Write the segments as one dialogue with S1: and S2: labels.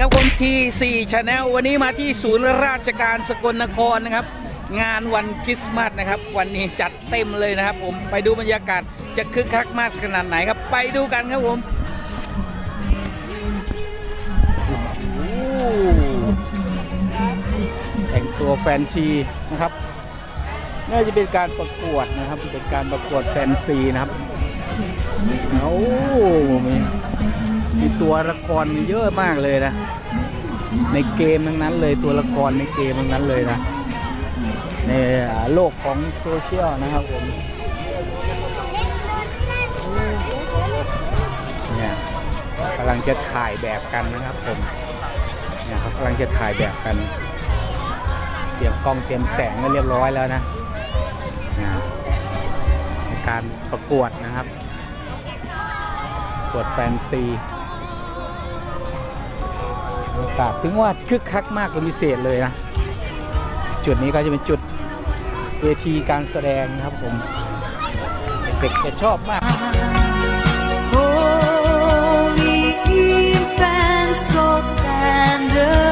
S1: ครับผมทีสี่ชาแนลวันนี้มาที่ศูนย์ราชการสกลนครนะครับ งานวันคริสต์มาสนะครับ วันนี้จัดเต็มเลยนะครับ ผมไปดูบรรยากาศจะคึกคักมากขนาดไหนครับ ไปดูกันครับผมโอ้โหแต่งตัวแฟนชีนะครับน่าจะเป็นการประกวดนะครับเป็นการประกวดแฟนซีนะครับโอ้มีมี ตัวละครมีเยอะมากเลยนะ ในเกมทั้งนั้นเลยตัวละครในเกมทั้งนั้นเลยนะในโลกของโซเชียลนะครับผมเนี่ยกำลังจะถ่ายแบบกันนะครับผมเนี่ยเขากำลังจะถ่ายแบบกัน เตรียมกล้องเตรียมแสงก็เรียบร้อยแล้วนะนะในการประกวดนะครับ ประกวดแฟนซี บรรยากาศถึงว่าคึกคักมากเป็นพิเศษเลยนะ จุดนี้ก็จะเป็นจุดเวทีการแสดงนะครับผม เด็กๆจะชอบมาก
S2: Holy infant, so tender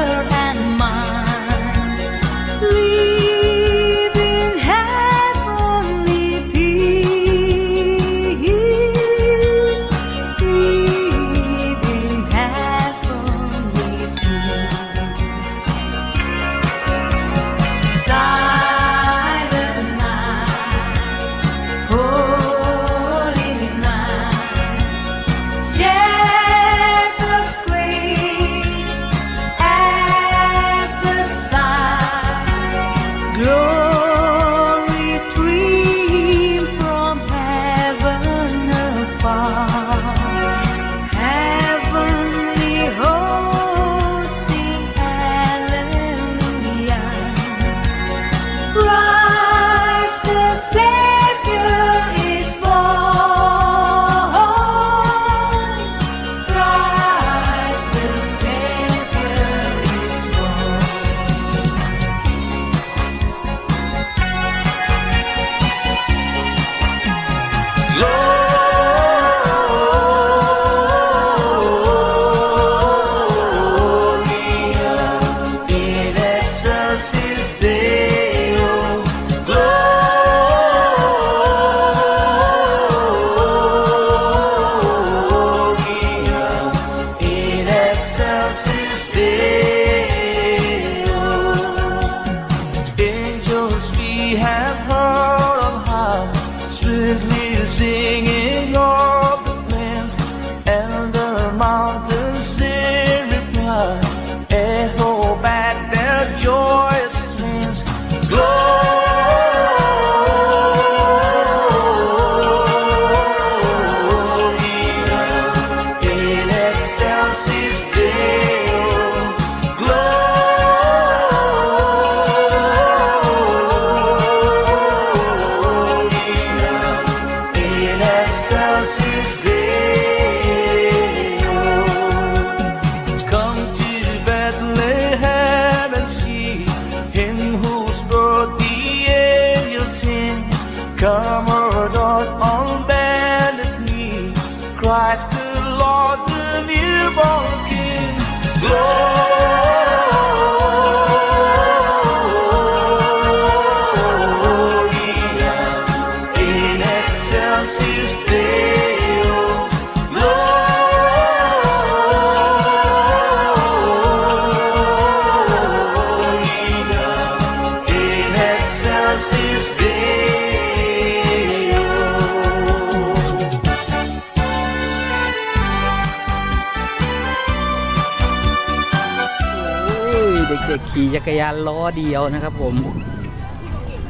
S1: เด็กๆขี่จักรยานล้อเดียวนะครับผม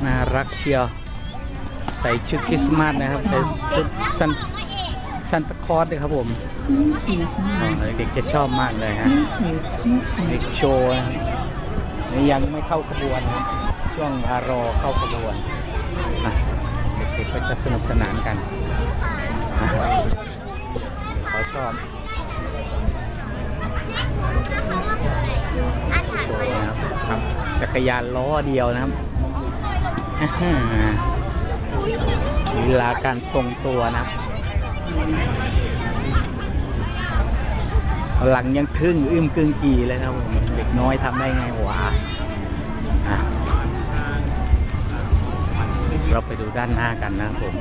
S1: น่ารักเชียว ใส่ชุดคริสต์มาสนะครับเป็นชุดซันซันตาคอสเลยครับผมเด็กๆจะชอบมากเลยฮะเด็กโชว์นี่ยังไม่เข้าขบวนนะช่วงรอเข้าขบวนเด็กๆก็จะสนุกสนานกันเขาชอบ โชว์นะครับจักรยานล้อเดียวนะครับอ่าฮะลีลาการทรงตัวนะครับหลังยังทึ่งอึ้มกึ่งกีเลยครับผมเด็กน้อยทำได้ไงวะอะเราไปดูด้านหน้ากันนะครับผม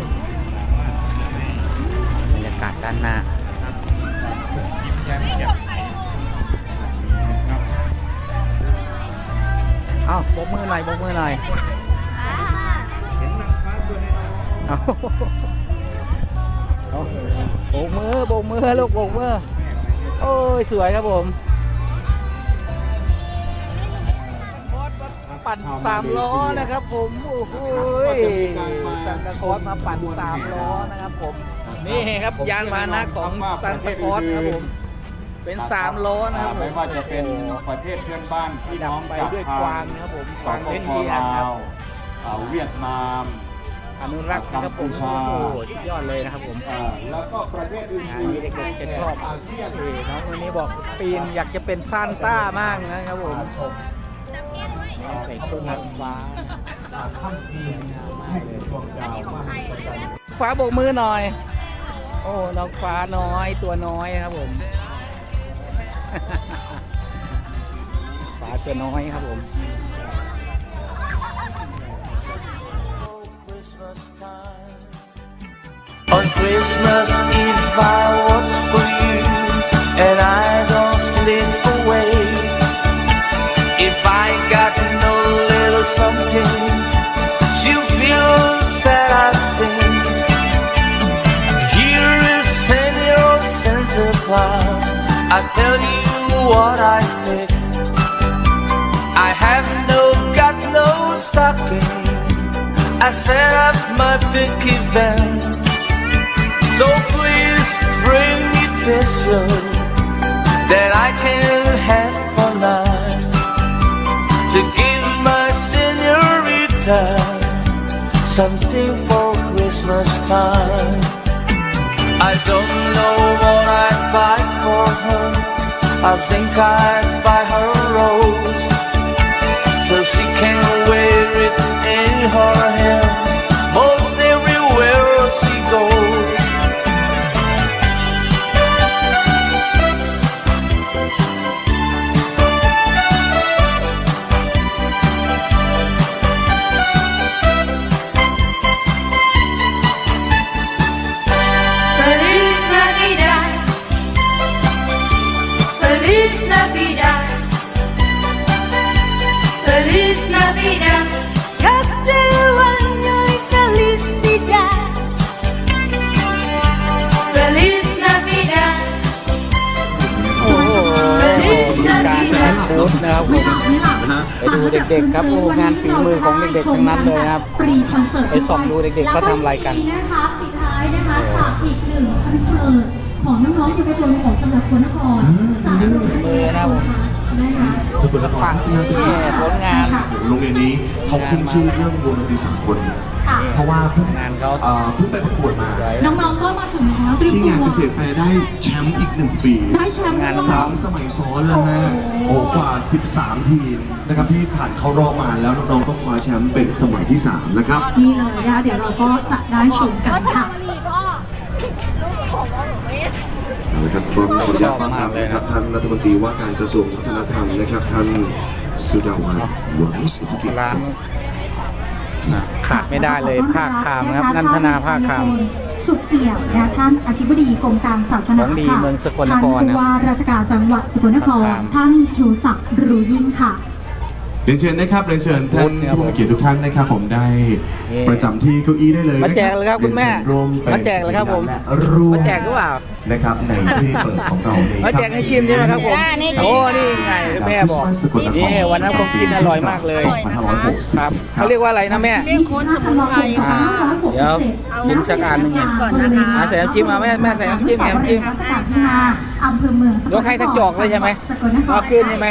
S1: บรรยากาศด้านหน้า เอ้าโบกมือหน่อยโบกมือหน่อยเอาเอาโบกมือโบกมือลูกโบกมือ โอ้ย สวยครับผม ปั่นสามล้อนะครับผม โอ้โหซันตาคลอสมาปั่นสามล้อนะครับผม นี่ครับยานพาหนะของซันตาคลอสครับผม เป็นสามล้อนะครับผม
S3: ไม่ว่าจะเป็นประเทศเพื่อนบ้านพี่น้อง
S1: ไป
S3: จาก
S1: ด้วย
S3: ทาก
S1: วางงนะครับผม
S3: ส
S1: กวาง
S3: ป
S1: เล่น
S3: ป
S1: เดียน
S3: ลา
S1: ครับ
S3: วอ่าเวียดนาม
S1: อนุรักษ์นะครับผม
S3: กั
S1: โอ้
S3: มพูชา
S1: โหสุดยอดเลยนะครับผม
S3: อ่าแล้วก็ประเทศอื่
S1: งานนี้
S3: น
S1: เด็กๆจะชอบ
S3: อาเซียน
S1: เอ๋น้องคนนี้บอกปีนอยากจะเป็นซานต้ามากนะครับผมใส่ชุดนางฟ้า
S3: ค่ำคืนให้ดวงดาวมหัศจรรย์
S1: ฟ้าโบกมือหน่อย โอ้น้องฟ้าน้อยตัวน้อยครับผม ฟ้าตัวน้อยครับผม
S2: Christmas time. On Christmas Eve I tell you what I think. I have no got no stocking. I set up my big event. So please bring me peso that I can have for night to give my senorita something for Christmas time. I don't I think I'd buy her a rose so she can wear it in her hair
S4: Feliz Navidad. Castello año y felicidad. Feliz Navidad.
S1: โอ้โหการแข่งบูธนะครับผมไปดูเด็กๆครับโอ้งานฝีมือของเด็กๆทั้งนั้นเลยนะครับ
S5: ฟรีคอนเสิร์ต
S1: ไปส่องดูเด็กๆเขาทำอะไรกัน
S5: แล้วนะคะปิดท้ายนะคะกับอีกหนึ่งคอนเสิร์ตของน้องๆเยาวชนของจังหวัดสกลนครจากโรงเรียน
S1: มือนะผม
S5: นะ คะ
S6: สกลนคร
S1: ปังที่ผลงาน
S6: โรงเรียนนี้เขาขึ้นชื่อเรื่องวงดนตรีสากล
S5: ค่ะ
S6: เพราะว่าเพิ่ง
S1: งานเขา
S6: เอ่อเพิ่งไปประกวดมา
S5: น้องๆก็มาถึงแล้วเตรียม
S6: ที่
S5: ตัว
S6: งานเกษตรแฟร์ได้แชมป์อีกหนึ่งปี
S5: ได้แชมป์
S1: งาน
S5: ด้วย
S6: สามสมัยซ้อนแล้วฮะโอ้กว่า 13 ทีมนะครับที่ผ่านเข้ารอบมาแล้วน้องๆก็คว้าแชมป์เป็นสมัยที่ 3 นะครับ
S5: นี่เลยนะคะเดี๋ยวเราก็จะได้ชมกันค่ะ
S6: ครับพร้อมขออนุญาตต้อนรับนะครับท่านรัฐมนตรีว่าการกระทรวงวัฒนธรรมนะครับท่านสุดาวันหวังสุทธิกิจ
S1: ร้านอะขาดไม่ได้เลยภาคคามนะครับนันทนาภาคคาม
S5: สุดเปี่ยมนะคะท่านอธิบดีกรมการศาสนา
S1: ของดี
S5: ค่ะ
S1: เมืองสกลนคร
S5: ท่านผู้ว่าราชการจังหวัดสกลนคร
S1: ภาคคาม
S5: ท่านทิวศักดิ์รู้ยิ่งค่ะ
S6: เรียนเชิญนะครับเรียนเชิญท่าน
S1: บุญครับ
S6: ผู้มีเกียรติทุกท่านนะครับผมได้
S1: นี่
S6: ประจำที่เก้าอี้ได้เลย
S1: มาแจกเลยครับคุณแม่
S6: รีนชิญร่วมเป็น
S1: มาแจกเลยครับผม
S6: และร่วม
S1: มาแจกหรือเปล่า
S6: นะครับในที่เปิดของเราใน
S1: มาแจกให้ชิมใช่ไหมครับผมโอ้นี่ไงแม่บอกนี่วันนั้นผมกินอร่อยมากเลย
S6: 2560
S1: ครับเขาเรียกว่าอะไรนะแม่
S5: เมี่ยงโค้นสมุนไพรค่ะ
S1: เดี๋ยวกินสักอันหนึ่ง
S5: ก่อนนะคะ
S1: อะใส่น้ำจิ้มมาแม่แม่ใส่น้ำจิ้มน้ำจิ้ม
S5: รัชกาลที่ห้าอำเภอเมืองสกลนคร
S1: ยกให้ทั้งจอกเลยใช่ไหม
S5: สกลนคร
S1: เอาคืนใช่ไหม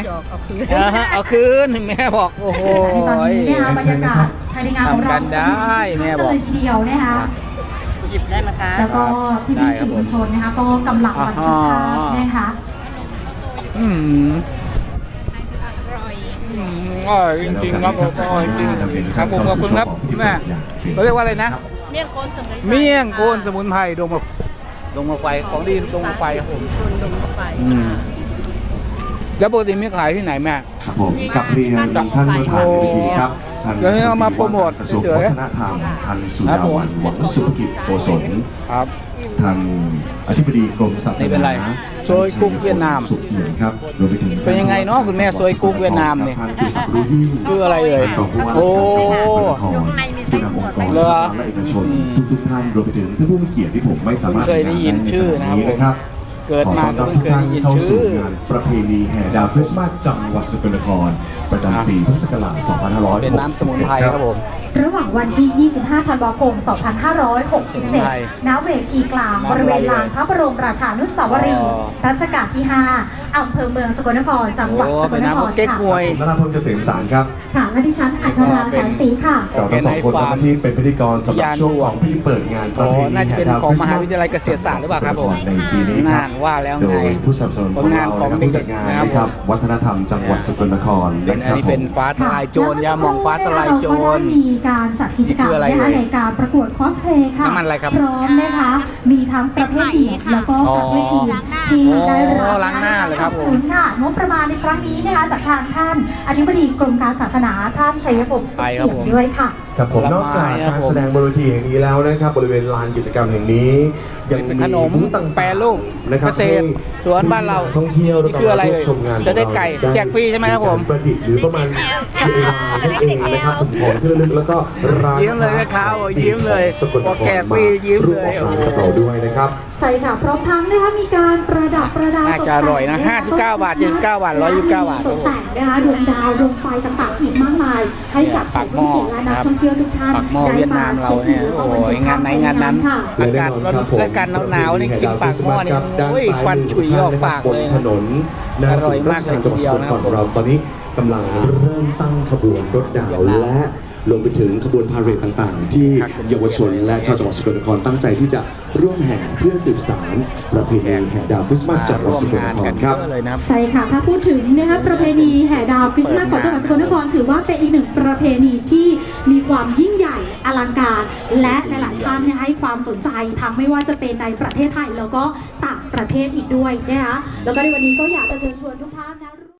S1: เออฮะเอาคืนแม่บอกโอ้โห
S5: ตอนนี้นะคะบรรยากาศภายในงานของเรา
S1: ทำกันได้แม่บอก
S5: เลยทีเดียวนะคะ
S7: ห ยิบได้ไหมคะ
S5: แล้วก็พี่
S1: ได้
S5: พี่
S1: ครั
S5: สื่
S1: บ
S5: อ
S1: ผม
S5: มวลชนนะคะก็กำลังบันทึกภาพนะคะ
S1: อืมอืมอร่อยจริงๆครับผมอร่อยจริงครับผมขอบคุณครับแม่เขาเรียกว่าอะไรนะ
S7: เมี่ยงโคนสมุนไพร
S1: เมี่ยงโกนสมุนไพรดมแบบดงมะไฟของดีดงมะไฟครับผม
S7: ชนดงมะไฟ
S1: อืมแล้วปกติมีขายที่ไหนแม่
S6: ครับผมกับเรียนท่านประธานในพิธีครับ ท่าน
S1: เดี๋ยวนี้เอามาโปรโมท
S6: กระทรวง
S1: เฉยๆ
S6: วัฒนธรรมท่านสุ
S1: ครั
S6: ดา
S1: บผม
S6: วันหวังสุภกิจโกศล
S1: ครับ
S6: ท่านอธิบดีกรมศาส
S1: นี่เป็นไร
S6: นา
S1: โซยกุ๊กเวียดนาม
S6: สุขเหียนครับรวมไปถึง
S1: เป็นยังไงเนาะคุณแม่โซยกุ๊กเวียดนามเนี่ย
S6: ท่านจุศักดิ์รู้ยิ่ง
S1: คืออะไรเอ่ย
S6: รองผู้ว่าราช
S1: โอ้
S6: การจังหวัดสกลนครผู้นำองค์กร
S1: เหรอ
S6: และเอกชนทุกๆท่านรวมไปถึงท่านผู้มีเกียรติที่ผมไม่สามารถ
S1: เคยได้ยินชื่อนะครับ
S6: ใขณนะครับ
S1: เกิดมาก็เพิ่งเคยได้ยิน
S6: ขอต้อนรับทุกท่านเข้าสู่
S1: ชื่อ
S6: งานประเพณีแห่ดาวคริสต์มาสจังหวัดสกลนคร ประจำปีพุทธศักราช2567
S1: เป็นน้ำสมุนไพรครับผม
S5: ระหว่างวันที่ 25 ธันวาคม
S1: ใช่
S5: 2567 ณ เวทีกลาง
S1: น้ำ
S5: บริเวณ
S1: อะไร
S5: ลานพระบรมราชานุสาวรีย์
S1: อ๋อ
S5: รัชกาลที่ 5 อำเภอเมืองสกลนครจังหวัด
S1: โอ้
S5: สก
S1: เป็
S5: ล
S1: น
S5: น
S1: น้ำ
S5: ค
S1: พว
S5: ร
S1: กเก๊ก
S5: ค่ะ
S1: มวย
S6: นราพลเกษมสารครับ
S5: ค่ะและดิฉันอัชราแสนศรีค่ะ
S6: เราทั้งสองคนทำหน้าที่เป็นพิธีกรสำหรับช่วงของพิธีเปิดงานประเพ
S1: โอ้
S6: ณี
S1: น่าจะเป็น
S6: แห่ดาว
S1: ของ
S6: คริสต์
S1: มหาวิทยาลัยเกษตรศาสตร์หรือเปล่าครับผม
S6: ในปีนี้ค
S1: น่า
S6: รับ
S1: ว่าแล้ว
S6: โด
S1: ไง
S6: ยผู้สนับสนุน
S1: ผลงานของ
S6: เร
S1: เด็
S6: ผู้
S1: กๆ
S6: จัดงาน
S1: นะครับ
S6: นะครับ วัฒนธรรมจังหวัดสกลนคร
S1: เป็น
S6: นะค
S1: อัน
S6: รับ
S1: นี้
S6: ผ
S1: เป็น
S6: ม
S1: ฟ้าทลายโจรยาหมองฟ้าทลายโจร
S5: เราก็ได้มีการจัดกิจกรรม
S1: นี่คืออะไร
S5: นะคะ
S1: เอ่ย
S5: ในการประกวดคอสเพลย์ค่ะ
S1: น้ำมันอะไรครับ
S5: พร้อมนะคะมีทั้งประเภทเดี่ยวแล้วก็ประเภททีมที่ได้รับ
S1: อ๋อล้างหน้าเลยครับผม
S5: สนับสนุนค่ะงบประมาณในครั้งนี้นะคะจากทางท่านอธิบดีกรมการศาสนาท่านชัยภพสุข
S1: ไปครั
S5: เอี่
S1: บ
S5: ย
S1: ผม
S5: มด้วยค่ะ
S6: ครับผม
S1: ผลไม้
S6: นอกจาก
S1: ครับ
S6: การ
S1: ผม
S6: แสดงบนเวทีแห่งนี้แล้วนะครับ บริเวณลานกิจกรรมแห่งนี้ ยัง
S1: เป็น
S6: มี
S1: ขนม
S6: บูธต่างๆ
S1: แปรรูป
S6: นะครับ
S1: เกษตรสวนบ้านเรา
S6: ท่องเที่ยว
S1: นี่คืออะไร
S6: แล้วก็มาร่วมชมงาน
S1: จะได้ไก่
S6: ของเรา
S1: แจกฟรีใช่ไหมครับผม
S6: ประดิษฐ์หรือประมาณเวลานั่นเองนะครับผมของที่ระลึกแล้วก็ร้าน
S1: ยิ้มเลยแม่ค้าบอกยิ้มเลย
S6: สกลน
S1: บอก
S6: คร
S1: แจกฟรียิ้มเลย
S6: ร่วมออกร้านกับเราด้วยนะครับ
S5: ใช่ค่ะพร้อมทั้งนะคะมีการประดับประดา
S1: น่าจะอร่อยนะ
S5: ตกแต่ง
S1: 59 บาท 79 บาท 129 บาท
S5: ตกแต่งนะคะดวงดาวดวงไฟต่างๆอีกมากมาย ให้กับ
S1: ปากหม้อ
S5: ผู้และนักท่องเที่ยวทุกท่าน
S1: ปากหม้อเวียดนามเราเนี่ยโอ้ยงานไหนงานนั้น
S5: ค่ะ
S1: อากาศร้อนและการหนาวๆนี่กินปากหม้อนี่โอ้ยควันฉุยออกปากเลย
S6: บนถนนหน้า
S1: อร่
S6: ศู
S1: อย
S6: นย์รา
S1: มา
S6: ช
S1: กเลย
S6: การจังหวัดสกลนครของเราตอนนี้กำลังเริ่มตั้งขบวนรถดาวและ รวมไปถึงขบวนพาเหรดต่างๆ ที่เยาวชนและชาวจังหวัดสกลนครตั้งใจที่จะร่วมแห่เพื่อสืบสานประเพณีแห่ดาวคริสต์มาสจังหวัด
S1: ร่วม
S6: สกลน
S1: งาน
S6: ค
S1: กั
S6: ร
S1: น
S6: ครับ
S1: เยอะเลยนะครับ
S5: ใช่ค่ะถ้าพูดถึงนะคะประเพณีแห่ดาวคริสต์มาสของจังหวัดสกลนครถือว่าเป็นอีกหนึ่งประเพณีที่มีความยิ่งใหญ่อลังการ และหลายๆท่านเนี่ยให้ความสนใจทั้งไม่ว่าจะเป็นในประเทศไทยแล้วก็ต่างประเทศอีกด้วยนะคะแล้วก็ในวันนี้ก็อยากจะเชิญชวนทุก